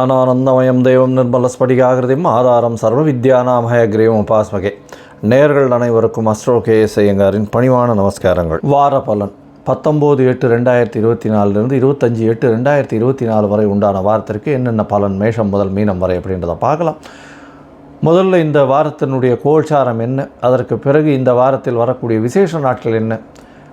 ஞானானந்தமயம் தெய்வம் நிர்மலஸ்படிகாகிருதியும் ஆதாரம் சர்வ வித்யானாமய கிரீவம் உபாஸ்மகே. நேர்கள் அனைவருக்கும் அஸ்ட்ரோ கே எஸ் ஐயங்காரின் பணிவான நமஸ்காரங்கள். வார பலன். பத்தொம்போது எட்டு ரெண்டாயிரத்தி இருபத்தி நாலுலேருந்து இருபத்தஞ்சி எட்டு ரெண்டாயிரத்தி இருபத்தி நாலு வரை உண்டான வாரத்திற்கு என்னென்ன பலன் மேஷம் முதல் மீனம் வரை அப்படின்றத பார்க்கலாம். முதல்ல இந்த வாரத்தினுடைய கோல்சாரம் என்ன? அதற்கு பிறகு இந்த வாரத்தில் வரக்கூடிய விசேஷ நாட்கள் என்ன?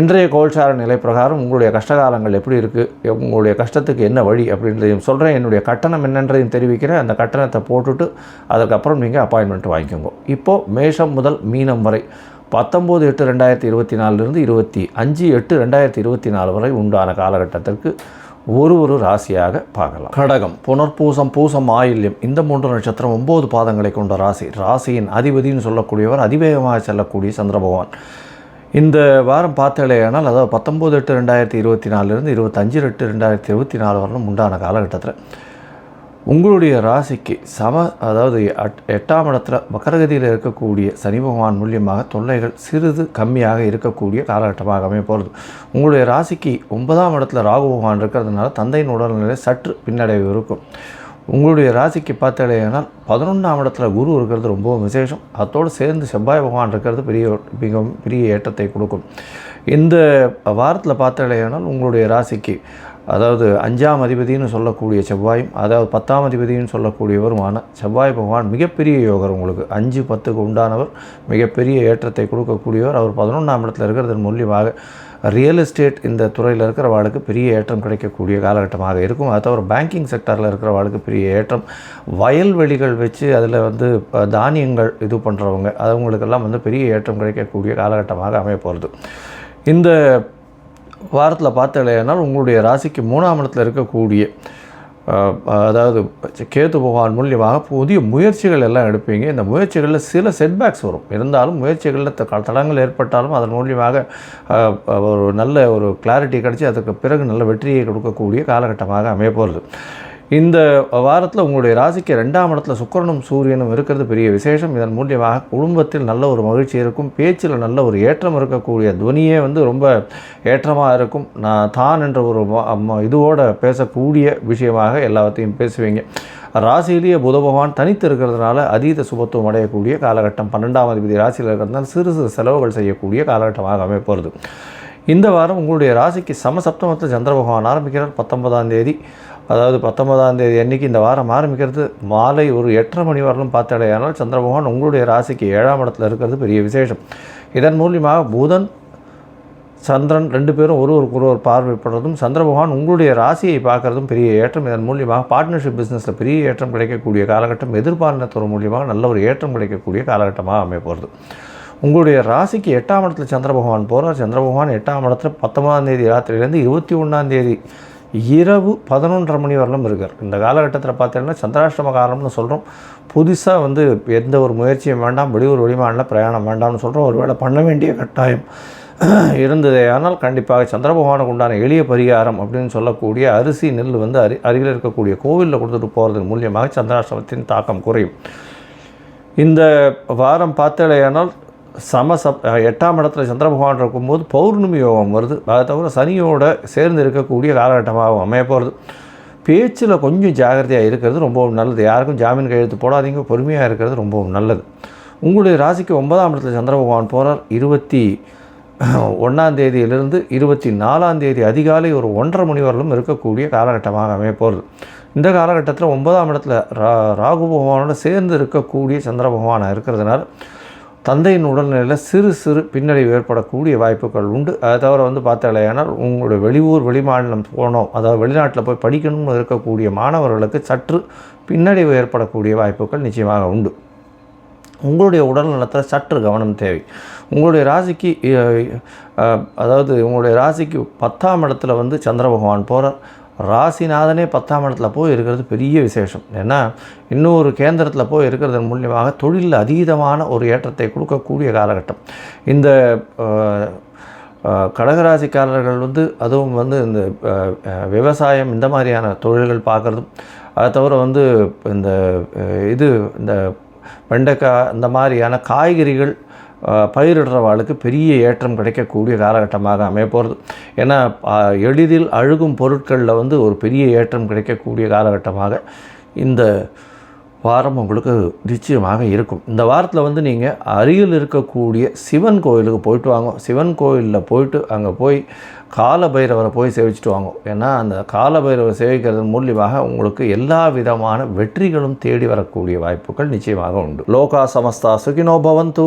இன்றைய கோல்சார நிலை பிரகாரம் உங்களுடைய கஷ்டகாலங்கள் எப்படி இருக்குது உங்களுடைய கஷ்டத்துக்கு என்ன வழி அப்படின்றதையும் சொல்கிறேன் என்னுடைய கட்டணம் என்னன்றதையும் தெரிவிக்கிறேன். அந்த கட்டணத்தை போட்டுட்டு அதுக்கப்புறம் நீங்கள் அப்பாயின்மெண்ட் வாங்கிக்கோங்க. இப்போது மேஷம் முதல் மீனம் வரை பத்தொம்போது எட்டு ரெண்டாயிரத்தி இருபத்தி நாலுலேருந்து இருபத்தி அஞ்சு எட்டு ரெண்டாயிரத்தி இருபத்தி நாலு வரை உண்டான காலகட்டத்திற்கு ஒரு ஒரு ராசியாக பார்க்கலாம். கடகம் புனர்பூசம் பூசம் ஆயில்யம் இந்த மூன்று நட்சத்திரம் ஒம்பது பாதங்களை கொண்ட ராசி. ராசியின் அதிபதினு சொல்லக்கூடியவர் அதிவேகமாக செல்லக்கூடிய சந்திர பகவான். இந்த வாரம் பார்த்தாலேயானால் அதாவது பத்தொம்போது எட்டு ரெண்டாயிரத்தி இருபத்தி நாலுலேருந்து இருபத்தஞ்சு எட்டு ரெண்டாயிரத்தி இருபத்தி நாலு வரலும் உண்டான காலகட்டத்தில். உங்களுடைய ராசிக்கு சம அதாவது அட் எட்டாம் இடத்துல மக்கரகதியில் இருக்கக்கூடிய சனி பகவான் மூலியமாக தொல்லைகள் சிறிது கம்மியாக இருக்கக்கூடிய காலகட்டமாக அமைய போகிறது உங்களுடைய ராசிக்கு ஒன்பதாம் இடத்துல ராகு பகவான் இருக்கிறதுனால தந்தையின் உடல்நிலை சற்று பின்னடைவு இருக்கும். உங்களுடைய ராசிக்கு பார்த்தாலேனால் பதினொன்றாம் இடத்துல குரு இருக்கிறது ரொம்பவும் விசேஷம். அதோடு சேர்ந்து செவ்வாய் பகவான் இருக்கிறது பெரிய மிகவும் பெரிய ஏற்றத்தை கொடுக்கும். இந்த வாரத்தில் பார்த்தாலேனால் உங்களுடைய ராசிக்கு அதாவது அஞ்சாம் அதிபதினு சொல்லக்கூடிய செவ்வாயும் அதாவது பத்தாம் அதிபதினு சொல்லக்கூடியவருமான செவ்வாய் பகவான் மிகப்பெரிய யோகர் உங்களுக்கு. அஞ்சு பத்துக்கு உண்டானவர் மிகப்பெரிய ஏற்றத்தை கொடுக்கக்கூடியவர். அவர் பதினொன்றாம் இடத்துல இருக்கிறதன் மூலியமாக ரியல் எஸ்டேட் இந்த துறையில் இருக்கிறவாளுக்கு பெரிய ஏற்றம் கிடைக்கக்கூடிய காலகட்டமாக இருக்கும். அது தவிர பேங்கிங் செக்டரில் இருக்கிறவாளுக்கு பெரிய ஏற்றம் வயல்வெளிகள் வச்சு அதில் வந்து தானியங்கள் இது பண்ணுறவங்க அவங்களுக்கெல்லாம் வந்து பெரிய ஏற்றம் கிடைக்கக்கூடிய காலகட்டமாக அமைய போகிறது இந்த வாரத்தில் பார்த்தலையானால் உங்களுடைய ராசிக்கு மூணாம் இடத்தில் இருக்கக்கூடிய அதாவது கேத்து பகவான் மூலியமாக புதிய முயற்சிகள் எல்லாம் எடுப்பீங்க. இந்த முயற்சிகளில் சில செட்பேக்ஸ் வரும். இருந்தாலும் முயற்சிகளில் த- தடங்கள் ஏற்பட்டாலும் அதன் மூலியமாக ஒரு நல்ல ஒரு கிளாரிட்டி கிடச்சி அதுக்கு பிறகு நல்ல வெற்றியை கொடுக்கக்கூடிய காலகட்டமாக அமைய போகிறது இந்த வாரத்தில் உங்களுடைய ராசிக்கு ரெண்டாம் இடத்துல சுக்கிரனும் சூரியனும் இருக்கிறது பெரிய விசேஷம். இதன் மூலியமாக குடும்பத்தில் நல்ல ஒரு மகிழ்ச்சி இருக்கும். பேச்சில் நல்ல ஒரு ஏற்றம் இருக்கக்கூடிய துவனியே வந்து ரொம்ப ஏற்றமாக இருக்கும். நான் தான் என்ற ஒரு ம- இதுவோட பேசக்கூடிய விஷயமாக எல்லாத்தையும் பேசுவீங்க. ராசியிலேயே புத பகவான் தனித்து இருக்கிறதுனால அதீத சுபத்துவம் அடையக்கூடிய காலகட்டம். பன்னெண்டாம் அதிபதி ராசியில் இருக்கிறதுனால சிறு சிறு செலவுகள் செய்யக்கூடிய காலகட்டமாக அமைப்போகிறது இந்த வாரம் உங்களுடைய ராசிக்கு சமசப்தமத்தில் சந்திர பகவான் ஆரம்பிக்கிறார். பத்தொன்பதாம் தேதி அதாவது பத்தொன்பதாம் தேதி அன்னைக்கு இந்த வாரம் ஆரம்பிக்கிறது. மாலை ஒரு எட்டரை மணி வரலும் பார்த்தடையானால் சந்திரபகவான் உங்களுடைய ராசிக்கு ஏழாம் இடத்துல இருக்கிறது பெரிய விசேஷம். இதன் மூலியமாக புதன் சந்திரன் ரெண்டு பேரும் ஒருவருக்கு ஒருவர் பார்வைப்படுறதும் சந்திரபகவான் உங்களுடைய ராசியை பார்க்குறதும் பெரிய ஏற்றம். இதன் மூலியமாக பார்ட்னர்ஷிப் பிஸ்னஸில் பெரிய ஏற்றம் கிடைக்கக்கூடிய காலகட்டம் எதிர்பாலினத்துறை மூலியமாக நல்ல ஒரு ஏற்றம் கிடைக்கக்கூடிய காலகட்டமாக அமைப்போகிறது உங்களுடைய ராசிக்கு எட்டாம் இடத்துல சந்திரபகவான் போகிறார் சந்திரபகவான் எட்டாம் இடத்துல பத்தொன்பதாம் தேதி ராத்திரியிலேருந்து இருபத்தி ஒன்றாம் தேதி இரவு பதினொன்றரை மணி வரலும் இருக்கார். இந்த காலகட்டத்தில் பார்த்தீங்கன்னா சந்திராஷ்டம காலம்னு சொல்கிறோம் புதுசாக வந்து எந்த ஒரு முயற்சியும் வேண்டாம் வெளியூர் வெளிமாநில பிரயாணம் வேண்டாம்னு சொல்கிறோம் ஒருவேளை பண்ண வேண்டிய கட்டாயம் இருந்ததே. ஆனால் கண்டிப்பாக சந்திரபகவானுக்கு உண்டான எளிய பரிகாரம் அப்படின்னு சொல்லக்கூடிய அரிசி நெல் வந்து அரி அருகில் இருக்கக்கூடிய கோவிலில் கொடுத்துட்டு போகிறதன் மூலியமாக சந்திராஷ்டமத்தின் தாக்கம் குறையும். இந்த வாரம் பார்த்தலையானால் சம சப் எட்டாம் இடத்துல சந்திர பகவான் இருக்கும்போது பௌர்ணமி யோகம் வருது. அதை தவிர சனியோட சேர்ந்து இருக்கக்கூடிய காலகட்டமாக அமைய போகிறது பேச்சில் கொஞ்சம் ஜாகிரதையாக இருக்கிறது ரொம்பவும் நல்லது. யாருக்கும் ஜாமீன் கையெழுத்து போடாதீங்க பொறுமையாக இருக்கிறது ரொம்பவும் நல்லது. உங்களுடைய ராசிக்கு ஒன்பதாம் இடத்துல சந்திர பகவான் போகிறார் இருபத்தி ஒன்றாம் தேதியிலிருந்து இருபத்தி நாலாம் தேதி அதிகாலை ஒரு ஒன்றரை மணி வரலும் இருக்கக்கூடிய காலகட்டமாக அமைய போகிறது இந்த காலகட்டத்தில் ஒன்பதாம் இடத்துல ரா ராகு பகவானோட சேர்ந்து இருக்கக்கூடிய சந்திர பகவானாக இருக்கிறதுனால தந்தையின் உடல்நிலையில் சிறு சிறு பின்னடைவு ஏற்படக்கூடிய வாய்ப்புகள் உண்டு. அதை தவிர வந்து பார்த்தாலேயானால் உங்களுடைய வெளியூர் வெளிமாநிலம் போனோம் அதாவது வெளிநாட்டில் போய் படிக்கணும்னு இருக்கக்கூடிய மாணவர்களுக்கு சற்று பின்னடைவு ஏற்படக்கூடிய வாய்ப்புகள் நிச்சயமாக உண்டு. உங்களுடைய உடல் நலத்தில் சற்று கவனம் தேவை. உங்களுடைய ராசிக்கு அதாவது உங்களுடைய ராசிக்கு பத்தாம் இடத்துல வந்து சந்திர பகவான் போகிறார் ராசிநாதனே பத்தாம் இடத்துல போய் இருக்கிறது பெரிய விசேஷம். ஏன்னா இன்னொரு கேந்திரத்தில் போய் இருக்கிறதன் மூலியமாக தொழிலில் அதீதமான ஒரு ஏற்றத்தை கொடுக்கக்கூடிய காலகட்டம். இந்த கடகராசிக்காரர்கள் வந்து அதுவும் வந்து இந்த விவசாயம் இந்த மாதிரியான தொழில்கள் பார்க்குறதும் அதை தவிர வந்து இந்த இது இந்த வெண்டைக்காய் இந்த மாதிரியான காய்கறிகள் பயிரிடுறவாளுக்கு பெரிய ஏற்றம் கிடைக்கக்கூடிய காலகட்டமாக அமைய போகிறது ஏன்னா எளிதில் அழுகும் பொருட்களில் வந்து ஒரு பெரிய ஏற்றம் கிடைக்கக்கூடிய காலகட்டமாக இந்த வாரம் உங்களுக்கு நிச்சயமாக இருக்கும். இந்த வாரத்தில் வந்து நீங்கள் அருகில் இருக்கக்கூடிய சிவன் கோயிலுக்கு போயிட்டு வாங்க. சிவன் கோயிலில் போயிட்டு அங்கே போய் காலபைரவரை போய் சேவிச்சுட்டு வாங்க. ஏன்னா அந்த காலபைரவரை சேவிக்கிறது மூலியமாக உங்களுக்கு எல்லா விதமான வெற்றிகளும் தேடி வரக்கூடிய வாய்ப்புகள் நிச்சயமாக உண்டு. லோகா சமஸ்தா சுகினோ பவந்து.